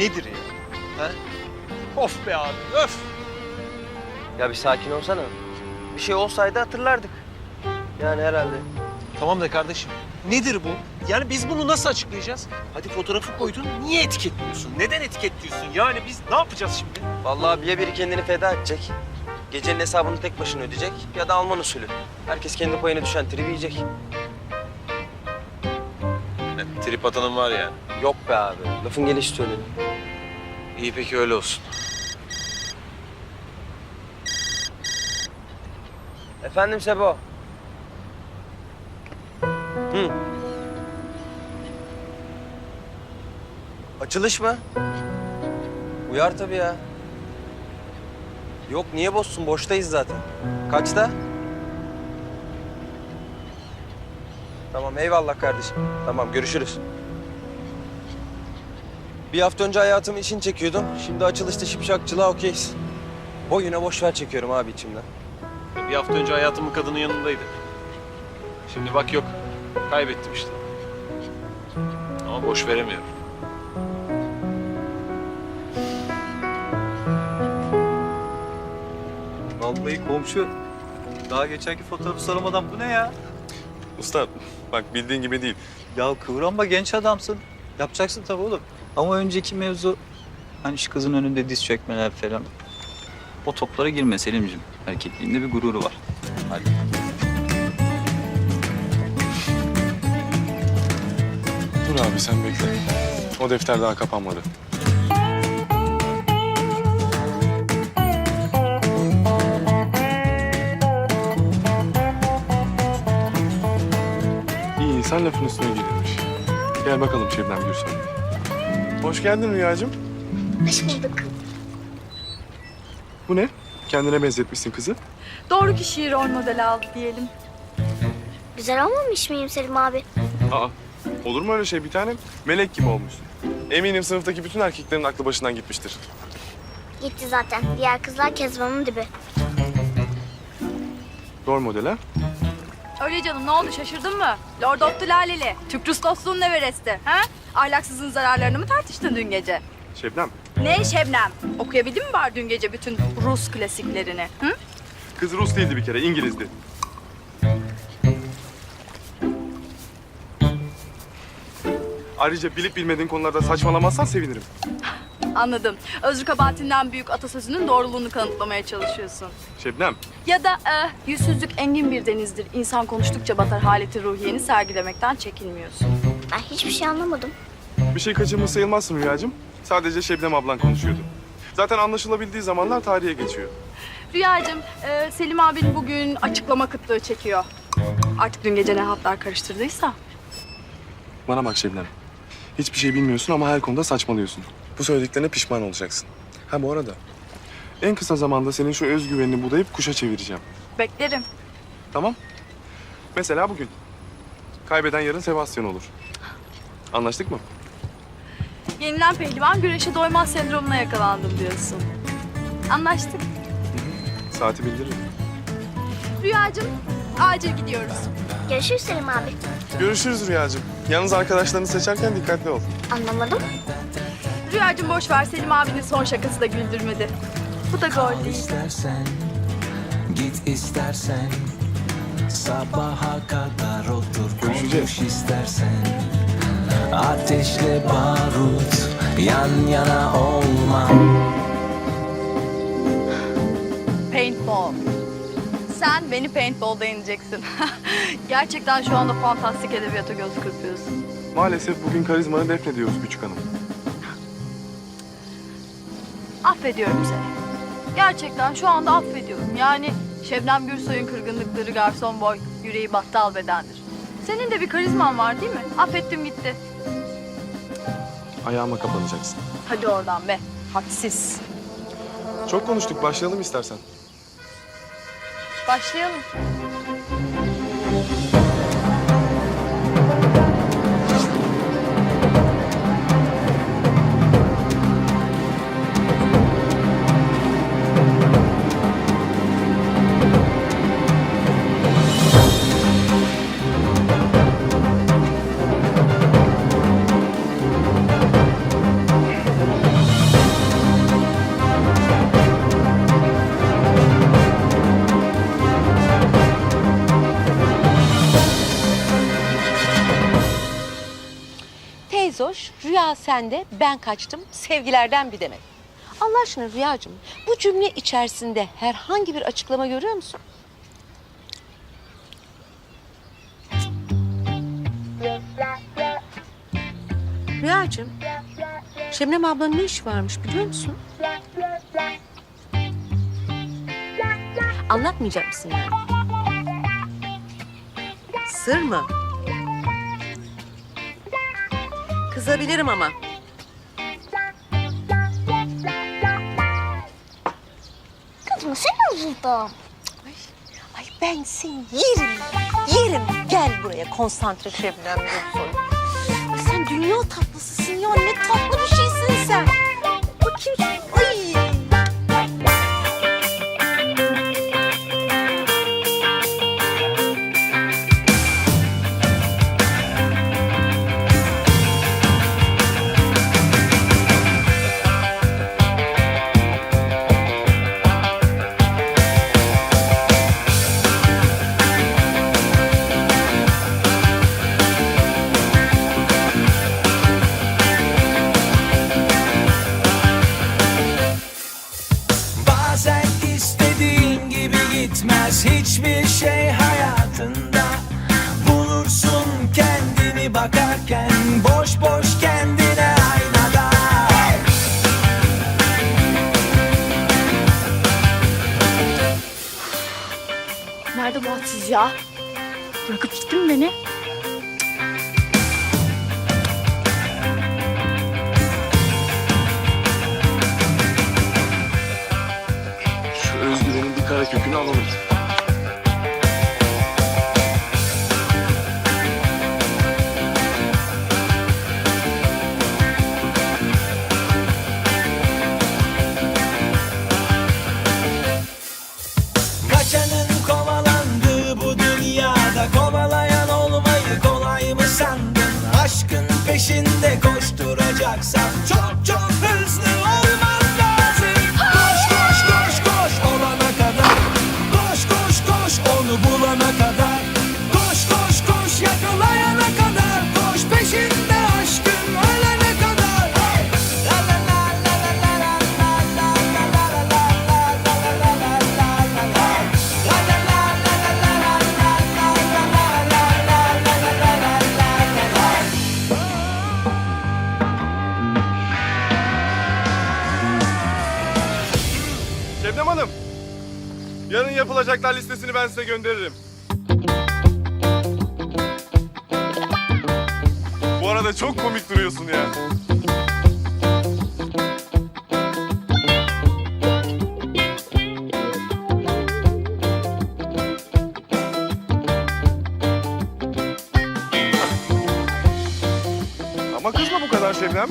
nedir ya? Ha? Of be abi, öf! Ya bir sakin olsana. Bir şey olsaydı hatırlardık. Yani herhalde. Tamam da kardeşim, nedir bu? Yani biz bunu nasıl açıklayacağız? Hadi fotoğrafı koydun, niye etiketliyorsun? Neden etiketliyorsun? Yani biz ne yapacağız şimdi? Vallahi ya biri kendini feda edecek. Gecenin hesabını tek başına ödeyecek ya da Alman usulü. Herkes kendi payına düşen tribi yiyecek. trip atanın var ya. Yok be abi. Lafın gelişi söyledim. İyi peki öyle olsun. Efendim Sebo. Hı. Açılış mı? Uyar tabii ya. Yok niye bozsun? Boştayız zaten. Kaçta? Tamam eyvallah kardeşim. Tamam görüşürüz. Bir hafta önce hayatımı için çekiyordum. Şimdi açılışta şipşakçılığa okeyiz. Boyuna boş ver çekiyorum abi içimden. Bir hafta önce hayatımın kadının yanındaydı. Şimdi bak yok, kaybettim işte. Ama boş veremiyorum. Vallahi komşu. Daha geçenki fotoğrafı soramadan bu ne ya? Usta bak bildiğin gibi değil. Ya kıvranma genç adamsın. Yapacaksın tabii oğlum. Ama önceki mevzu hani şu kızın önünde diz çökmeler falan. O toplara girme Selim'ciğim. Erkekliğinde bir gururu var. Hadi. Dur abi sen bekle. O defter daha kapanmadı. İyi insan lafın üstüne gelirmiş. Gel bakalım Şebnem Gürsoy. Hoş geldin Rüyacığım. Hoş bulduk. Bu ne? Kendine benzetmişsin kızı. Doğru kişiyi rol model aldı diyelim. Güzel olmamış mıyım Selim abi? Aa, olur mu öyle şey bir tanem? Melek gibi olmuşsun. Eminim sınıftaki bütün erkeklerin aklı başından gitmiştir. Gitti zaten. Diğer kızlar Kezban'ın dibi. Rol model ha? Öyle canım ne oldu şaşırdın mı? Lord of the Laleli. Türk Rus dostluğunun Everest'i. Ha? Ahlaksızın zararlarını mı tartıştın dün gece? Şebnem, Ne Şebnem? Okuyabildin mi var dün gece bütün Rus klasiklerini? Hı? kız Rus değildi bir kere, İngilizdi. Ayrıca bilip bilmediğin konularda saçmalamazsan sevinirim. Anladım. Özrü kabahatinden büyük atasözünün doğruluğunu kanıtlamaya çalışıyorsun. Şebnem, Ya da e, yüzsüzlük engin bir denizdir. İnsan konuştukça batar haleti ruhiyeni sergilemekten çekinmiyorsun. Ben hiçbir şey anlamadım. bir şey kaçırmış sayılmazsın Rüyacığım. Sadece Şebnem ablan konuşuyordu. Zaten anlaşılabildiği zamanlar tarihe geçiyor. Rüyacığım, e, Selim abin bugün açıklama kıtlığı çekiyor. Artık dün gece ne hatlar karıştırdıysa. Bana bak Şebnem. Hiçbir şey bilmiyorsun ama her konuda saçmalıyorsun. Bu söylediklerine pişman olacaksın. Ha bu arada. En kısa zamanda senin şu özgüvenini budayıp kuşa çevireceğim. Beklerim. Tamam? Mesela bugün. Kaybeden yarın Sebastian olur. Anlaştık mı? Yenilen pehlivan güreşe doymaz sendromuna yakalandım diyorsun. Anlaştık. Saati bildiririm. Rüyacığım, acil gidiyoruz. Görüşürüz Selim abi. Görüşürüz Rüyacığım. Yalnız arkadaşlarını seçerken dikkatli ol. Anlamadım. Rüyacığım boş ver, Selim abinin son şakası da güldürmedi. Bu da gol değil. İstersen git istersen sabaha kadar otur konuş istersen ateşle barut yan yana olmam. Paintball. Sen beni paintball'da yeneceksin. Gerçekten şu anda fantastik edebiyata göz kırpıyorsun. Maalesef bugün karizmanı defnediyoruz küçük hanım. Affediyorum seni. Gerçekten şu anda affediyorum. Yani Şebnem Gürsoy'un kırgınlıkları garson boy, yüreği battal bedendir. Senin de bir karizman var değil mi? Affettim gitti. Ayağıma kapanacaksın. Hadi oradan be. Hadsiz. Çok konuştuk. Başlayalım istersen. Başlayalım. Rüya sende, ben kaçtım, sevgilerden bir demek. Allah aşkına Rüyacığım, bu cümle içerisinde herhangi bir açıklama görüyor musun? Rüyacığım, Şebnem ablanın ne işi varmış biliyor musun? Anlatmayacak mısın yani? Sır mı? Kızabilirim ama. Kızma sen üzüldüm. Ay ben seni yerim, yerim. Gel buraya konsantre Şebnem Gülsoy. Ay sen dünya tatlısısın ya. Ne tatlı bir şeysin gitmez hiçbir şey hayatında Bulursun kendini bakarken boş boş kendine aynada Nerede bu hadsiz ya? Bırakıp gitti mi beni? Şu özgüvenin bir kara kökünü alalım. Peşinde koşturacaksan Çok Yarın yapılacaklar listesini ben size gönderirim. Bu arada çok komik duruyorsun ya. Ama kızma bu kadar Şebnem.